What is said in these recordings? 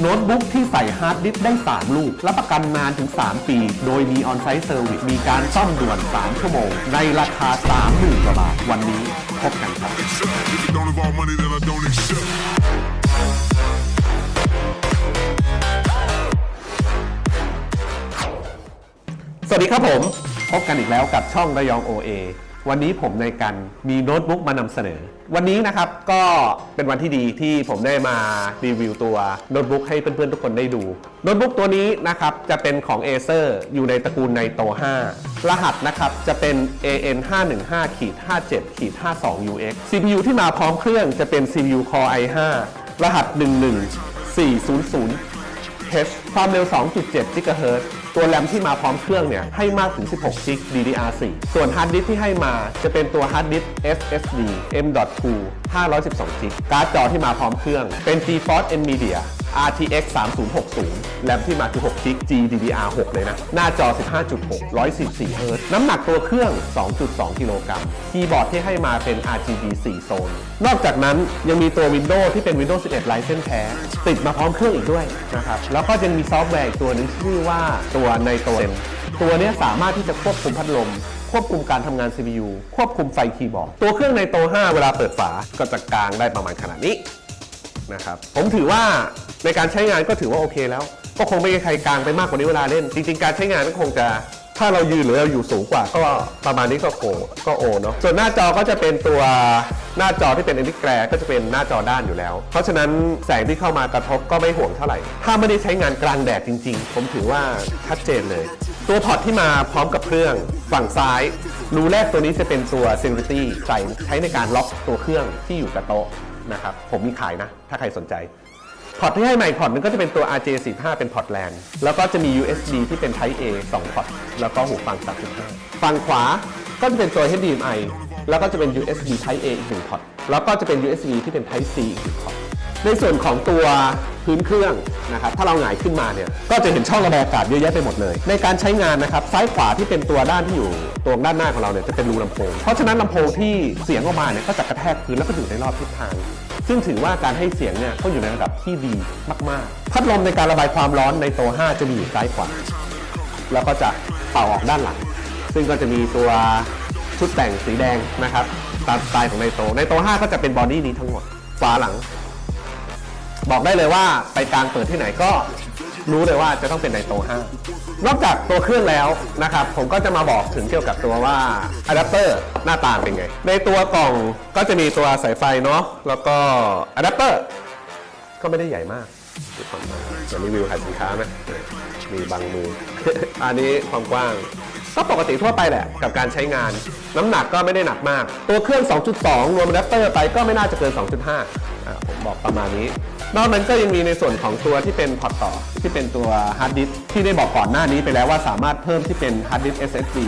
โน้ตบุ๊กที่ใส่ฮาร์ดดิสก์ได้ 3 ลูก รับประกันนานถึง 3 ปี โดยมีออนไซต์เซอร์วิสมีการซ่อมด่วน 3 ชั่วโมง ในราคา 30,000กว่าบาท วันนี้พบกันครับ สวัสดีครับผม พบกันอีกแล้วกับช่องระยอง OA วันนี้ผมในกันมีโน้ตบุ๊กมานำเสนอ วันนี้นะครับก็เป็นวันที่ดีที่ผมได้มารีวิวตัวโน้ตบุ๊กให้เพื่อนๆทุกคนได้ดู โน้ตบุ๊กตัวนี้นะครับจะเป็นของ Acer อยู่ในตระกูลในโต 5 รหัสนะครับจะเป็น AN 515ขีด57ขีด52 UX CPU ที่มาพร้อมเครื่องจะเป็น CPU Core i5 รหัส 11400 H ความเร็ว 2.7 GHz ตัวแรมที่มาพร้อมเครื่องเนี่ยให้มากถึง 16 g b DDR4 ส่วนฮาร์ดดิสที่ให้มาจะเป็นตัวฮาร์ดดิส SSD M.2 512 g การ์ดจอที่มาพร้อมเครื่องเป็น GeForce NVIDIA RTX 3060 แรมที่มาคือ6 g GDDR6 เลยนะ หน้าจอ 15.6 144 Hz น้ำหนักตัวเครื่อง 2.2 กิโลกรัม คีย์บอร์ดที่ให้มาเป็น RGB 4 โซน นอกจากนั้นยังมีตัว Windows ที่เป็น Windows 11 License แท้ ติดมาพร้อมเครื่องอีกด้วยนะครับ แล้วก็ยังมีซอฟต์แวร์อีกตัวหนึงชื่อว่าตัวในตัวตัวนี้สามารถที่จะควบคุมพัดลมควบคุมการทำงาน CPU ควบคุมไฟคีย์บอร์ด ตัวเครื่องในโต 5 เวลาเปิดฝาก็จะกลางได้ประมาณขนาดนี้ นะครับผมถือว่าในการใช้งานก็ถือว่าโอเคแล้ว ก็คงไม่มีใครกลางไปมากกว่านี้เวลาเล่น จริง ๆ การใช้งานก็คงจะถ้าเรายืนหรือเราอยู่สูงกว่าก็ประมาณนี้ก็โอก็โอเนาะส่วนหน้าจอก็จะเป็นตัวหน้าจอที่เป็น a อ i ิแกรก็จะเป็นหน้าจอด้านอยู่แล้ว เพราะฉะนั้นแสงที่เข้ามากระทบก็ไม่ห่วงเท่าไหร่ ถ้าไม่ได้ใช้งานกลางแดดจริง ๆ ผมถือว่าชัดเจนเลย ตัวพอร์ตที่มาพร้อมกับเครื่องฝั่งซ้าย รูแรกตัวนี้จะเป็นตัว Security ใส่ใช้ในการล็อกตัวเครื่องที่อยู่กับโต๊ะ นะครับผมมีขายนะ ถ้าใครสนใจ พอร์ตที่ให้ใหม่พอร์ตหนึงก็จะเป็นตัว RJ45 เป็นพอร์ตแลนแล้วก็จะมี USB ที่เป็น Type A 2พอร์ตแล้วก็หูฟัง3.5ฝั่งขวาก็จะเป็นตัว HDMI แล้วก็จะเป็น USB Type A อีกหนึ่งพอร์ตแล้วก็จะเป็น USB ที่เป็น Type C อีกหนึ่งพอร์ต ในส่วนของตัวพื้นเครื่องนะครับถ้าเราหงายขึ้นมาเนี่ยก็จะเห็นช่องระบายอากาศเยอะแยะไปหมดเลย ในการใช้งานนะครับซ้ายขวาที่เป็นตัวด้านที่อยู่ตรงด้านหน้าของเราเนี่ยจะเป็นรูลำโพง เพราะฉะนั้นลำโพงที่เสียงออกมาเนี่ยก็จะกระแทกพื้นแล้วก็อยู่ในรอบทิศทาง ซึ่งถือว่าการให้เสียงเนี่ยก็อยู่ในระดับที่ดีมากๆ พัดลมในการระบายความร้อนในตัว 5 จะมีอยู่ซ้ายขวาแล้วก็จะเป่าออกด้านหลัง ซึ่งก็จะมีตัวชุดแต่งสีแดงนะครับตามสไตล์ของในโตในโต5ก็จะเป็นบอดี้นี้ทั้งหมดฝาหลัง บอกได้เลยว่าไปกางเปิดที่ไหนก็รู้เลยว่าจะต้องเป็นในโต5นอกจากตัวเครื่องแล้วนะครับผมก็จะมาบอกถึงเกี่ยวกับตัวว่าอะแดปเตอร์หน้าตาเป็นไง ในตัวกล่องก็จะมีตัวสายไฟเนาะแล้วก็อะแดปเตอร์ก็ไม่ได้ใหญ่มากดูความกว้างเดี๋ยวรีวิวขายสินค้าไหมมีบางมือ อันนี้ความกว้าง ก็ปกติทั่วไปแหละ กับการใช้งาน น้ำหนักก็ไม่ได้หนักมาก ตัวเครื่อง 2.2 รวมอะแดปเตอร์ไปก็ไม่น่าจะเกิน 2.5อ่าผมบอกประมาณนี้ นอกนั้นก็ยังมีในส่วนของตัวที่เป็นพอร์ตต่อ ที่เป็นตัวฮาร์ดดิสที่ได้บอกก่อนหน้านี้ไปแล้วว่าสามารถเพิ่มที่เป็นฮาร์ดดิส SSD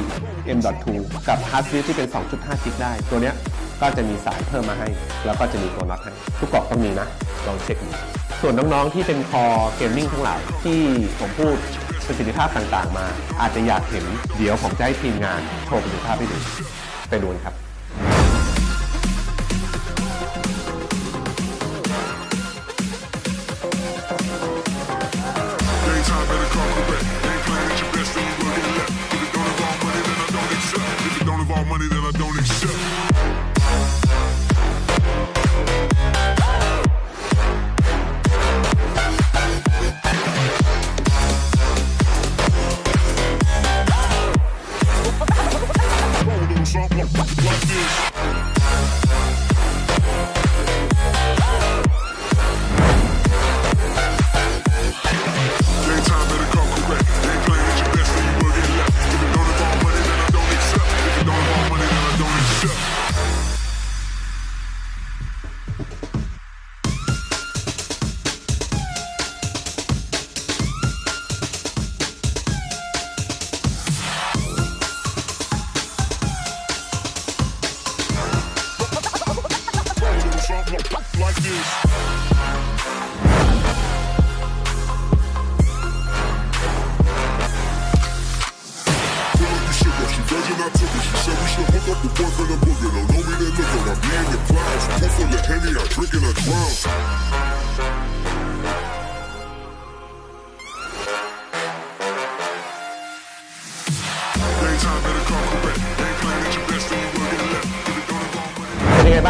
M.2 กับฮาร์ดดิสที่เป็น 2.5 กิกได้ ตัวเนี้ยก็จะมีสายเพิ่มมาให้ แล้วก็จะมีตัวน็อตให้ ทุกกล่องต้องมีนะ ลองเช็คดูส่วนน้องๆที่เป็นคอเกมมิ่งทั้งหลายที่ผมพูดประสิทธิภาพต่างๆ มา อาจจะอยากเห็นเดี๋ยวผมจะให้ทีมงานโชว์ประสิทธิภาพให้ดูไปดูนครับ Peace.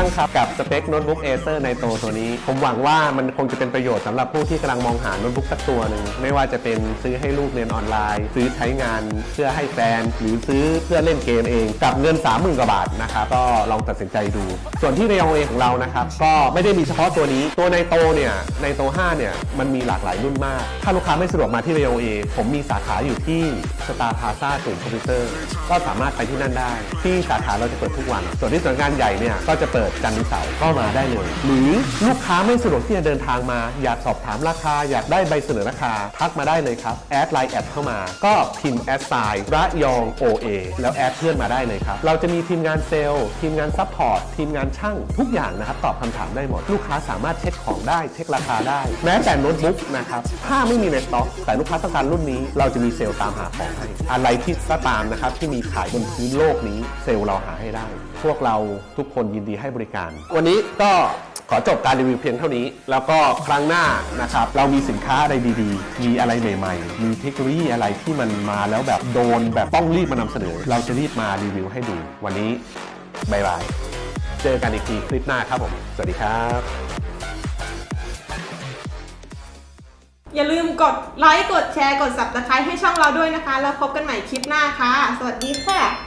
างครับ กับสเปคโน้ตบุ๊ก Acer Nitro ตัวนี้ ผมหวังว่ามันคงจะเป็นประโยชน์สำหรับผู้ที่กำลังมองหาโน้ตบุ๊กสักตัวหนึ่งไม่ว่าจะเป็นซื้อให้ลูกเรียนออนไลน์ ซื้อใช้งานเพื่อให้แฟน หรือซื้อเพื่อเล่นเกมเอง กับเงิน 30,000กว่าบาทนะครับก็ลองตัดสินใจดู ส่วนที่ระยองเอของเรานะครับก็ไม่ได้มีเฉพาะตัวนี้ตัวในโตเนี่ยในโต5เนี่ยมันมีหลากหลายรุ่นมาก ถ้าลูกค้าไม่สะดวกมาที่ระยองเอผมมีสาขาอยู่ที่สตาร์พาซาศูนย์คอมพิวเตอร์ก็สามารถไปที่นั่นได้ ที่สาขาเราจะเปิดทุกวัน ส่วนที่สำนักงานใหญ่เนี่ยก็จะเปิดจันทร์ถึงเสาร์ก็มาได้เลย หรือลูกค้าไม่สะดวกที่จะเดินทางมา อยากสอบถามราคา อยากได้ใบเสนอราคา ทักมาได้เลยครับแอดไลน์แอดเข้ามา ก็พิมพ์แอดไซน์ระยอง OA แล้วแอดเพื่อนมาได้เลยครับเราจะมีทีมงานเซลล์ทีมงานซัพพอร์ตทีมงานช่างทุกอย่างนะครับตอบคำถามได้หมด ลูกค้าสามารถเช็คของได้เช็คราคาได้ แม้แต่โน้ตบุ๊กนะครับถ้าไม่มีในสต็อกแต่ลูกค้าต้องการรุ่นนี้ เราจะมีเซลล์ตามหาของให้อะไรที่ก็ตามนะครับที่มีขายบนพื้นโลกนี้เซลล์เราหาให้ได้ พวกเราทุกคนยินดีให้บริริการ วันนี้ก็ขอจบการรีวิวเพียงเท่านี้ แล้วก็ครั้งหน้านะครับ เรามีสินค้าอะไรดีๆ มีอะไรใหม่ๆ มีเทคโนโลยีอะไรที่มันมาแล้วแบบโดนแบบต้องรีบมานำเสนอ เราจะรีบมารีวิวให้ดู วันนี้บายบาย เจอกันอีกทีคลิปหน้าครับผม สวัสดีครับ อย่าลืมกดไลค์ กดแชร์ กด subscribe ให้ช่องเราด้วยนะคะ แล้วพบกันใหม่คลิปหน้าค่ะ สวัสดีค่ะ